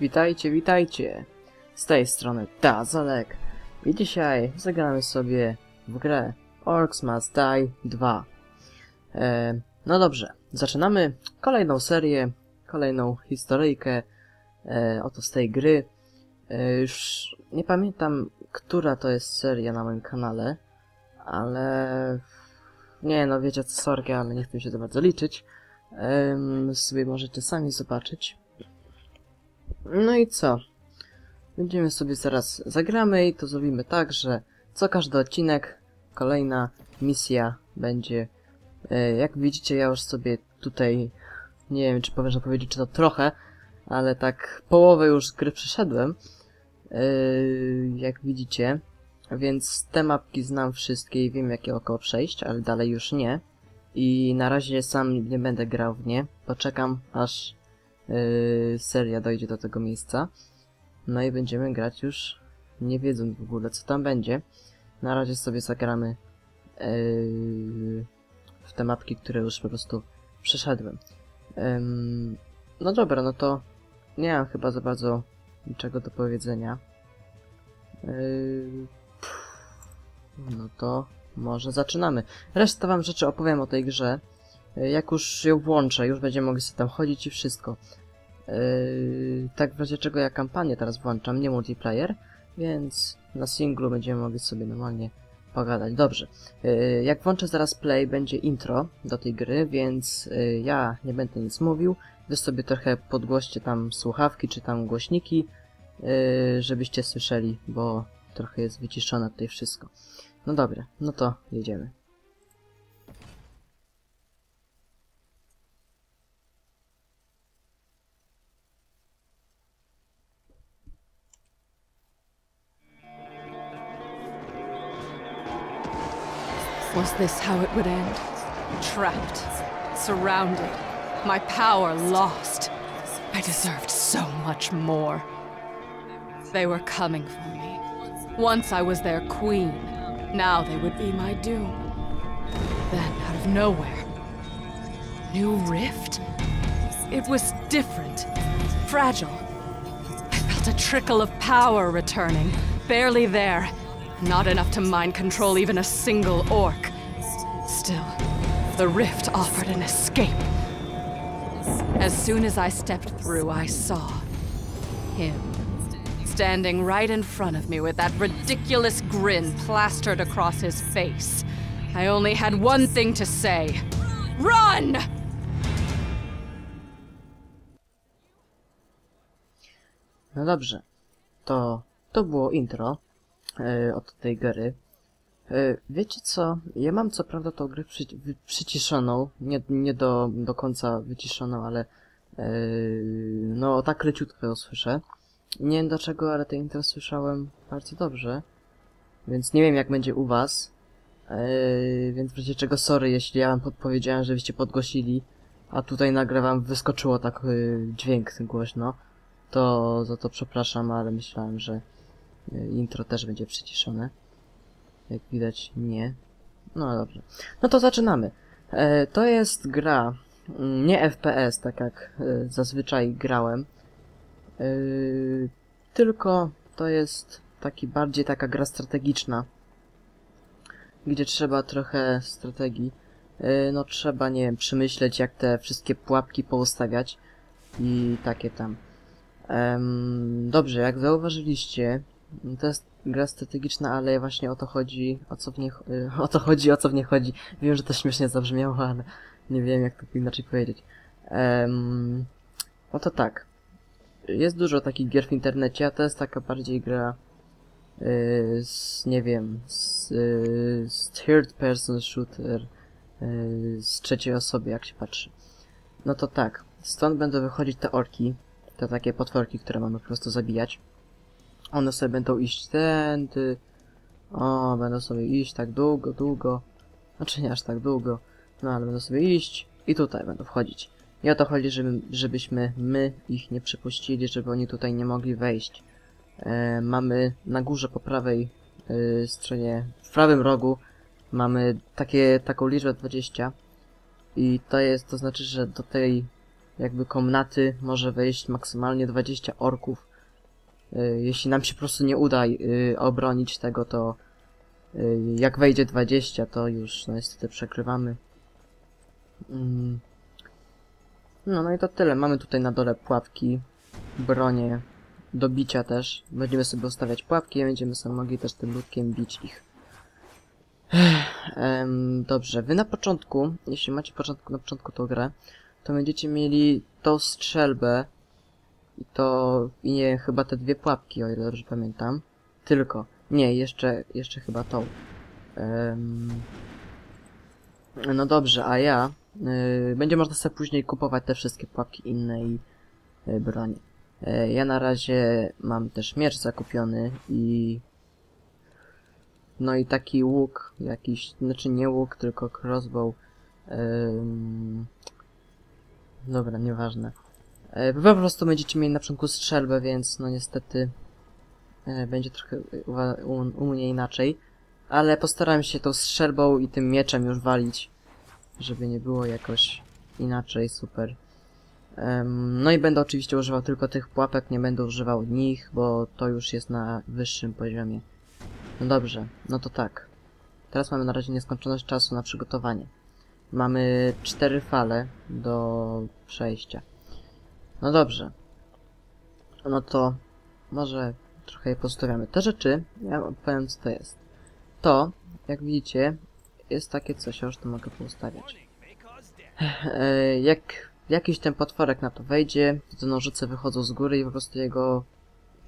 Witajcie, witajcie! Z tej strony Dazalek i dzisiaj zagramy sobie w grę Orcs Must Die 2. E, no dobrze, zaczynamy kolejną serię, kolejną historyjkę e, oto z tej gry. E, już nie pamiętam, która to jest seria na moim kanale, ale nie no wiecie co, sorry, ale nie chcę się za bardzo liczyć. Em, sobie możecie sami zobaczyć. No i co? Będziemy sobie zaraz zagramy i to zrobimy tak, że co każdy odcinek kolejna misja będzie. E, jak widzicie, ja już sobie tutaj nie wiem, czy można powiedzieć, czy to trochę, ale tak połowę już gry przeszedłem. E, jak widzicie, więc te mapki znam wszystkie i wiem jakie około przejść, ale dalej już nie. I na razie sam nie będę grał w nie. Poczekam aż yy, seria dojdzie do tego miejsca. No i będziemy grać już nie wiedząc w ogóle co tam będzie. Na razie sobie zagramy yy, w te mapki, które już po prostu przeszedłem. Ym, no dobra, no to nie mam chyba za bardzo niczego do powiedzenia. Yy, no to może zaczynamy. Resztę wam rzeczy opowiem o tej grze. Jak już ją włączę, już będziemy mogli sobie tam chodzić i wszystko. Yy, tak w razie czego ja kampanię teraz włączam, nie multiplayer, więc na singlu będziemy mogli sobie normalnie pogadać. Dobrze. Yy, jak włączę zaraz play, będzie intro do tej gry, więc yy, ja nie będę nic mówił. Wy sobie trochę podgłoście tam słuchawki czy tam głośniki, yy, żebyście słyszeli, bo trochę jest wyciszone tutaj wszystko. No dobra, no to jedziemy. Was this how it would end? Trapped, surrounded, my power lost. I deserved so much more. They were coming for me. Once I was their queen, now they would be my doom. Then, out of nowhere, new rift? It was different, fragile. I felt a trickle of power returning, barely there. Not enough to mind control even a single orc. Still, the rift offered an escape. As soon as I stepped through, I saw him. Standing right in front of me with that ridiculous grin plastered across his face. I only had one thing to say Run! No dobrze, to to było intro od tej gry. E, wiecie co? Ja mam co prawda tą grę przy, przyciszoną, nie, nie do, do końca wyciszoną, ale e, no tak leciutko ją słyszę. Nie wiem dlaczego, ale te intro słyszałem bardzo dobrze, więc nie wiem jak będzie u was. E, więc w razie czego sorry, jeśli ja wam podpowiedziałem, żebyście podgłosili, a tutaj nagle wam wyskoczyło tak e, dźwięk głośno to za to przepraszam, ale myślałem, że intro też będzie przyciszone. Jak widać, nie. No dobrze. No to zaczynamy. E, to jest gra, mm, nie FPS, tak jak e, zazwyczaj grałem. E, tylko to jest taki bardziej taka gra strategiczna, gdzie trzeba trochę strategii. No trzeba, nie wiem, przemyśleć jak te wszystkie pułapki poustawiać i takie tam. Dobrze, jak zauważyliście, to jest gra strategiczna, ale właśnie o to chodzi, o co w nie, ch- y, o to chodzi, o co w nie chodzi. Wiem, że to śmiesznie zabrzmiało, ale nie wiem, jak to inaczej powiedzieć. Um, no to tak. Jest dużo takich gier w internecie, a to jest taka bardziej gra y, z, nie wiem, z, y, z third person shooter, y, z trzeciej osoby, jak się patrzy. No to tak, stąd będą wychodzić te orki, te takie potworki, które mamy po prostu zabijać. One sobie będą iść tędy. O, będą sobie iść tak długo, długo. Znaczy nie aż tak długo. No ale będą sobie iść i tutaj będą wchodzić. I o to chodzi, żeby, żebyśmy my ich nie przypuścili, żeby oni tutaj nie mogli wejść. E, mamy na górze po prawej e, stronie, w prawym rogu mamy takie, taką liczbę 20. I to jest, to znaczy, że do tej jakby komnaty może wejść maksymalnie 20 orków. Y, jeśli nam się po prostu nie uda y, obronić tego, to y, jak wejdzie 20, to już no niestety przekrywamy. Mm. No, no i to tyle. Mamy tutaj na dole pułapki, bronie, do bicia też. Będziemy sobie ustawiać pułapki i będziemy sobie mogli też tym ludkiem bić ich. Em, dobrze, wy na początku, jeśli macie początku, na początku tą grę, to będziecie mieli tą strzelbę i to, i nie, chyba te dwie pułapki, o ile dobrze pamiętam. Tylko, nie, jeszcze, jeszcze chyba tą. Em, no dobrze, a ja, y, będzie można sobie później kupować te wszystkie pułapki inne i y, bronie. E, Ja na razie mam też miecz zakupiony i... No i taki łuk jakiś, znaczy nie łuk, tylko crossbow. Ym... Dobra, nieważne. E, po prostu będziecie mieli na początku strzelbę, więc no niestety e, będzie trochę u, mnie inaczej. Ale postaram się tą strzelbą i tym mieczem już walić, żeby nie było jakoś inaczej, super. No i będę oczywiście używał tylko tych pułapek, nie będę używał nich, bo to już jest na wyższym poziomie. No dobrze, no to tak. Teraz mamy na razie nieskończoność czasu na przygotowanie. Mamy cztery fale do przejścia. No dobrze. No to może trochę je postawiamy. Te rzeczy, ja powiem co to jest. To, jak widzicie, jest takie coś, ja już to mogę poustawiać. E, jak jakiś ten potworek na to wejdzie, to te nożyce wychodzą z góry i po prostu jego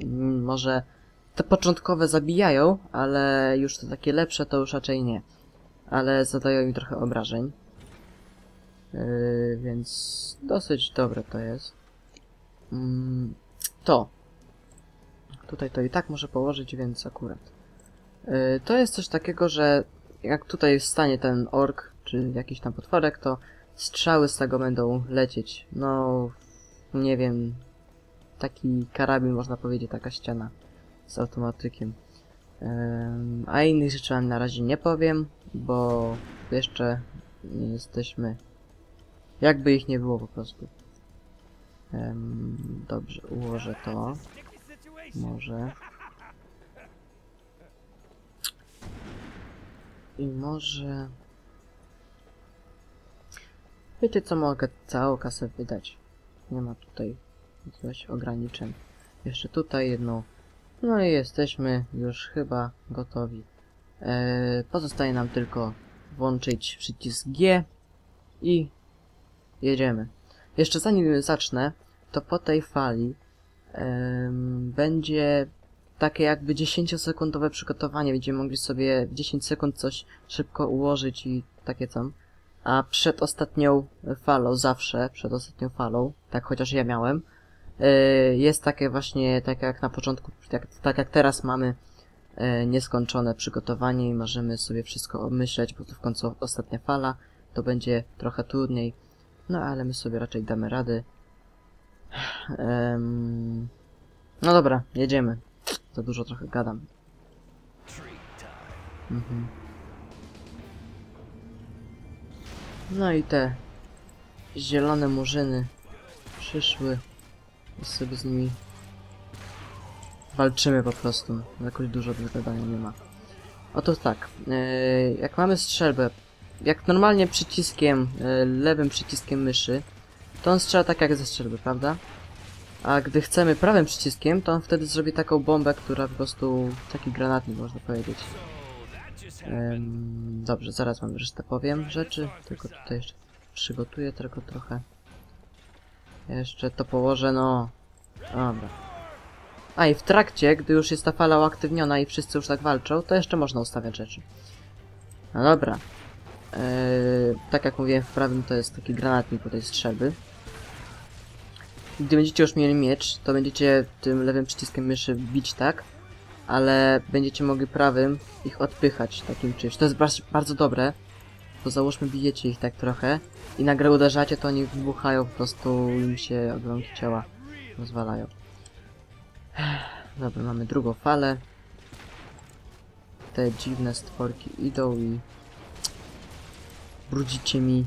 mm, może te początkowe zabijają, ale już te takie lepsze to już raczej nie. Ale zadają im trochę obrażeń. Yy, więc dosyć dobre to jest. Mm, to. Tutaj to i tak może położyć, więc akurat. Yy, to jest coś takiego, że jak tutaj stanie ten ork, czy jakiś tam potworek, to strzały z tego będą lecieć. No, nie wiem, taki karabin można powiedzieć, taka ściana z automatykiem. Em, a innych rzeczy wam na razie nie powiem, bo jeszcze nie jesteśmy... Jakby ich nie było po prostu. Em, dobrze, ułożę to. Może. I może... Wiecie co, mogę całą kasę wydać. Nie ma tutaj jakiegoś ograniczeń. Jeszcze tutaj jedną. No i jesteśmy już chyba gotowi. Eee, pozostaje nam tylko włączyć przycisk G i jedziemy. Jeszcze zanim zacznę, to po tej fali będzie takie jakby 10-sekundowe przygotowanie. Będziemy mogli sobie w 10 sekund coś szybko ułożyć i takie tam. A przed ostatnią falą, zawsze przed ostatnią falą, tak chociaż ja miałem, yy, jest takie właśnie, tak jak na początku, tak, tak jak teraz mamy yy, nieskończone przygotowanie i możemy sobie wszystko obmyśleć, bo to w końcu ostatnia fala, to będzie trochę trudniej, no ale my sobie raczej damy rady. Em, no dobra, jedziemy. Za dużo trochę gadam. Mhm. No i te zielone murzyny przyszły i sobie z nimi walczymy po prostu. Jakoś dużo do nie ma. Otóż tak, yy, jak mamy strzelbę, jak normalnie przyciskiem, yy, lewym przyciskiem myszy, to on strzela tak jak ze strzelby, prawda? A gdy chcemy prawym przyciskiem, to on wtedy zrobi taką bombę, która po prostu taki granatnik można powiedzieć. Em, dobrze, zaraz wam resztę powiem rzeczy, tylko tutaj jeszcze przygotuję tylko trochę. Jeszcze to położę, no... Dobra. A i w trakcie, gdy już jest ta fala uaktywniona i wszyscy już tak walczą, to jeszcze można ustawiać rzeczy. No dobra. Eee, tak jak mówiłem, w prawym to jest taki granatnik po tej strzelby. Gdy będziecie już mieli miecz, to będziecie tym lewym przyciskiem myszy bić tak, ale będziecie mogli prawym ich odpychać takim czymś. To jest bardzo, dobre, bo załóżmy bijecie ich tak trochę i nagle uderzacie, to oni wybuchają, po prostu im się obrąki ciała rozwalają. Dobra, mamy drugą falę. Te dziwne stworki idą i brudzicie mi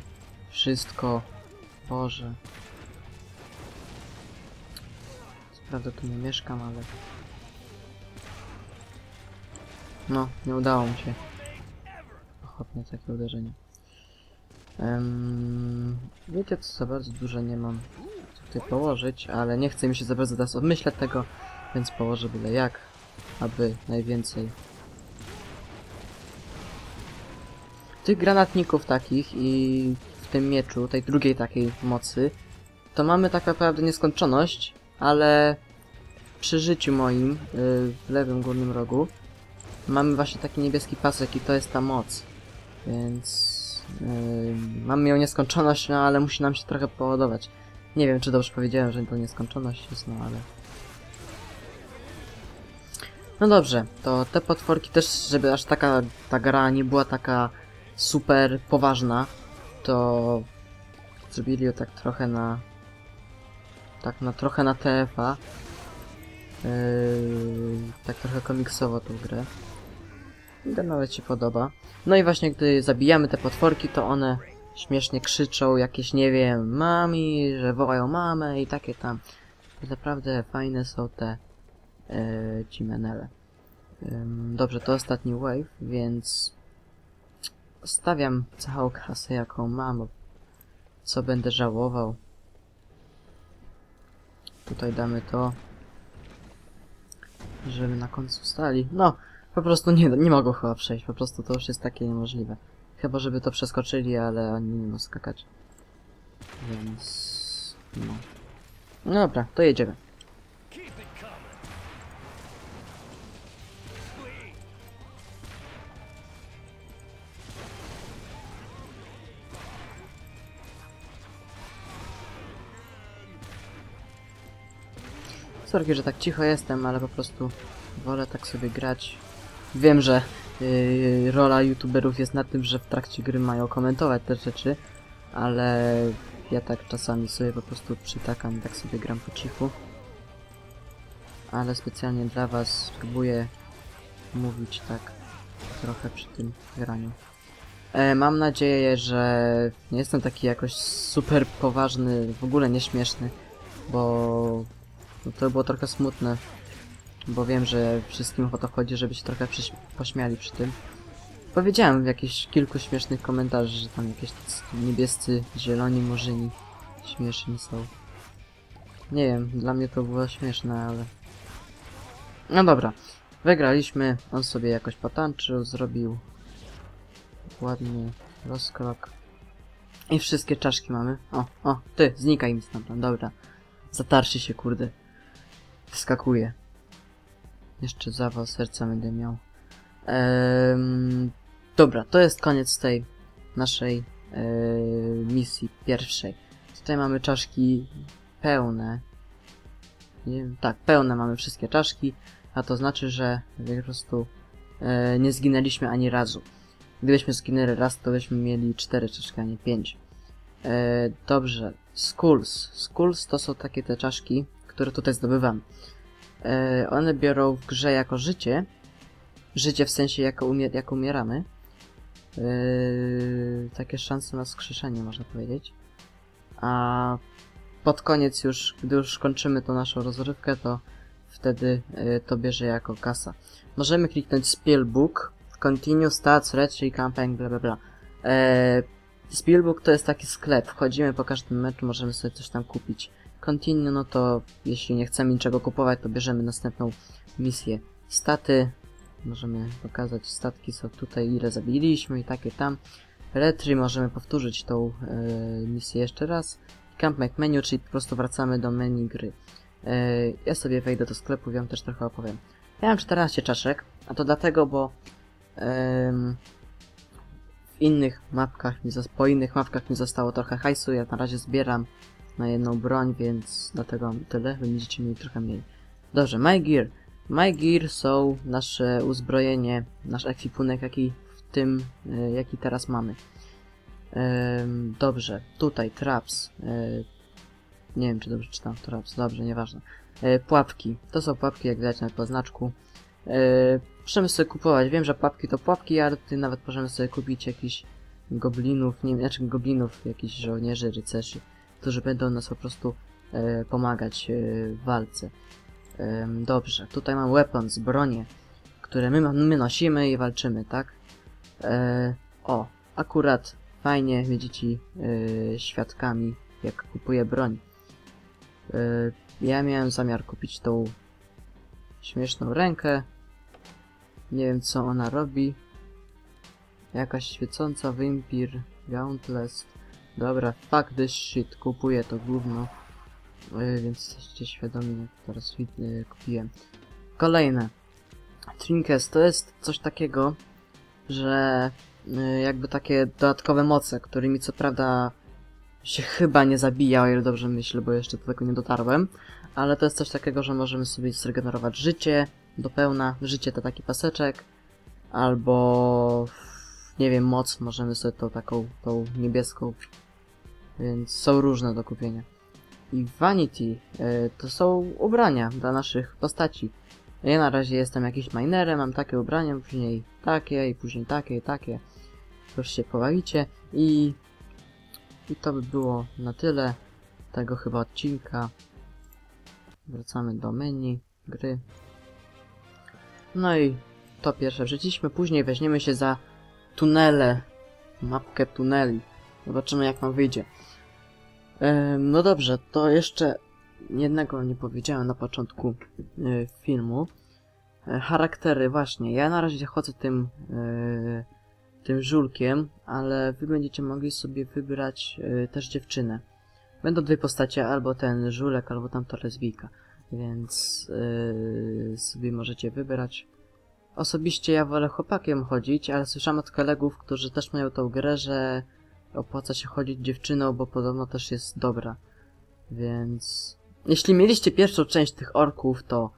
wszystko. Boże. Prawda tu nie mieszkam, ale... No, nie udało mi się. Ochotne takie uderzenie. Em, wiecie co, za bardzo dużo nie mam tutaj położyć, ale nie chcę mi się za bardzo teraz obmyślać tego, więc położę byle jak, aby najwięcej tych granatników takich i w tym mieczu, tej drugiej takiej mocy, to mamy tak naprawdę nieskończoność, ale przy życiu moim yy, w lewym górnym rogu mamy właśnie taki niebieski pasek i to jest ta moc. Więc yy, mamy ją nieskończoność, no ale musi nam się trochę poładować. Nie wiem, czy dobrze powiedziałem, że to nieskończoność jest, no ale... No dobrze, to te potworki też, żeby aż taka ta gra nie była taka super poważna, to zrobili ją tak trochę na tak na trochę na TFA yy, tak trochę komiksowo tą grę. I to nawet się podoba. No i właśnie gdy zabijamy te potworki to one śmiesznie krzyczą jakieś nie wiem mami, że wołają mamę i takie tam. Naprawdę fajne są te yy, ci menele yy, dobrze to ostatni wave więc stawiam całą kasę jaką mam co będę żałował Tutaj damy to. Żeby na końcu stali. No, po prostu nie, nie mogą chyba przejść. Po prostu to już jest takie niemożliwe. Chyba, żeby to przeskoczyli, ale oni nie mogą skakać. Więc... No. no dobra, to jedziemy. Sorki, że tak cicho jestem, ale po prostu wolę tak sobie grać. Wiem, że yy, rola youtuberów jest na tym, że w trakcie gry mają komentować te rzeczy, ale ja tak czasami sobie po prostu przytakam i tak sobie gram po cichu. Ale specjalnie dla was spróbuję mówić tak trochę przy tym graniu. E, mam nadzieję, że nie jestem taki jakoś super poważny, w ogóle nieśmieszny, bo no to było trochę smutne. Bo wiem, że wszystkim o to chodzi, żeby się trochę pośmiali przy tym. Powiedziałem w jakichś kilku śmiesznych komentarzach, że tam jakieś niebiescy, zieloni murzyni śmieszni są. Nie wiem, dla mnie to było śmieszne, ale... No dobra, wygraliśmy, on sobie jakoś potańczył, zrobił ładny rozkrok. I wszystkie czaszki mamy. O, o, ty, znikaj mi stąd, dobra. Zatarszy się, kurde. Wskakuje. Jeszcze zawał serca będę miał. Ehm, dobra, to jest koniec tej naszej e, misji pierwszej. Tutaj mamy czaszki pełne. Nie tak, pełne mamy wszystkie czaszki, a to znaczy, że po prostu e, nie zginęliśmy ani razu. Gdybyśmy zginęli raz, to byśmy mieli cztery czaszki, a nie pięć. E, dobrze, skulls. Skulls to są takie te czaszki, które tutaj zdobywam. E, one biorą w grze jako życie. Życie w sensie jako, jako umieramy. E, takie szanse na skrzeszenie, można powiedzieć. A pod koniec już, gdy już kończymy tą naszą rozrywkę, to wtedy e, to bierze jako kasa. Możemy kliknąć Spellbook, Continue, Stats, Retry, Campaign, bla bla bla. Spellbook to jest taki sklep, wchodzimy po każdym meczu, możemy sobie coś tam kupić. Continue, no to jeśli nie chcemy niczego kupować, to bierzemy następną misję. Staty, możemy pokazać, statki są tutaj, ile zabiliśmy i takie tam. Retry, możemy powtórzyć tą e, misję jeszcze raz. Camp Make Menu, czyli po prostu wracamy do menu gry. E, ja sobie wejdę do sklepu wam też trochę opowiem. Ja mam 14 czaszek, a to dlatego, bo e, w innych mapkach, po innych mapkach mi zostało trochę hajsu, ja na razie zbieram na jedną broń, więc dlatego tyle, będziecie mieli trochę mniej. Dobrze, My Gear. My Gear są nasze uzbrojenie, nasz ekwipunek, jaki w tym, e, jaki teraz mamy. dobrze, tutaj traps. E, nie wiem, czy dobrze czytam traps, dobrze, nieważne. E, pułapki. To są pułapki, jak widać na poznaczku. możemy sobie kupować, wiem, że pułapki to pułapki, ale tutaj nawet możemy sobie kupić jakiś goblinów, nie wiem, znaczy goblinów, jakichś żołnierzy, rycerzy którzy będą nas po prostu e, pomagać e, w walce. Em, dobrze, tutaj mam weapons, bronie, które my, my nosimy i walczymy, tak? E, o, akurat fajnie będziecie e, świadkami, jak kupuję broń. E, ja miałem zamiar kupić tą śmieszną rękę. Nie wiem co ona robi. Jakaś świecąca Wimpir, Gauntless. Dobra, fuck this shit, kupuję to gówno. E, więc jesteście świadomi, jak teraz e, kupiłem. Kolejne. Trinkes to jest coś takiego, że y, jakby takie dodatkowe moce, którymi co prawda się chyba nie zabija, o ile dobrze myślę, bo jeszcze do tego nie dotarłem, ale to jest coś takiego, że możemy sobie zregenerować życie do pełna, życie to taki paseczek, albo nie wiem, moc, możemy sobie tą taką, tą niebieską, więc są różne do kupienia. I Vanity y, to są ubrania dla naszych postaci. Ja na razie jestem jakiś minerem, mam takie ubrania, później takie i później takie i takie. Już się pobawicie i... I to by było na tyle tego chyba odcinka. Wracamy do menu, gry. No i to pierwsze wrzuciliśmy, później weźmiemy się za tunele, mapkę tuneli. Zobaczymy jak nam wyjdzie. No dobrze, to jeszcze jednego nie powiedziałem na początku y, filmu. E, charaktery, właśnie. Ja na razie chodzę tym, y, tym żulkiem, ale wy będziecie mogli sobie wybrać też dziewczynę. Będą dwie postacie, albo ten żulek, albo tamta lesbijka. Więc sobie możecie wybrać. Osobiście ja wolę chłopakiem chodzić, ale słyszałem od kolegów, którzy też mają tą grę, że opłaca się chodzić dziewczyną, bo podobno też jest dobra. Więc jeśli mieliście pierwszą część tych orków, to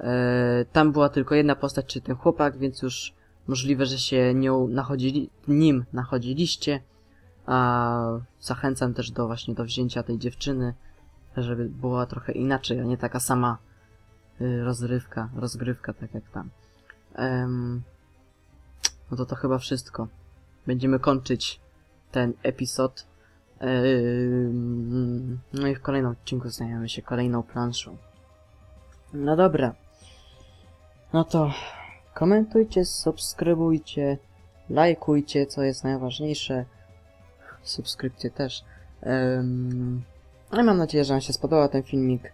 e, tam była tylko jedna postać, czy ten chłopak, więc już możliwe, że się nią nachodzili, nim nachodziliście. A zachęcam też do właśnie do wzięcia tej dziewczyny, żeby była trochę inaczej, a nie taka sama y, rozrywka, rozgrywka, tak jak tam. No to to chyba wszystko. Będziemy kończyć ten epizod. No i w kolejnym odcinku zajmiemy się kolejną planszą. No dobra. No to komentujcie, subskrybujcie, lajkujcie, co jest najważniejsze. Subskrypcje też. No i mam nadzieję, że Wam się spodobał ten filmik.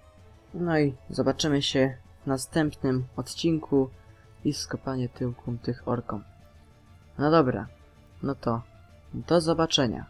No i zobaczymy się w następnym odcinku i skopanie tyłku tych orkom. No dobra, no to do zobaczenia.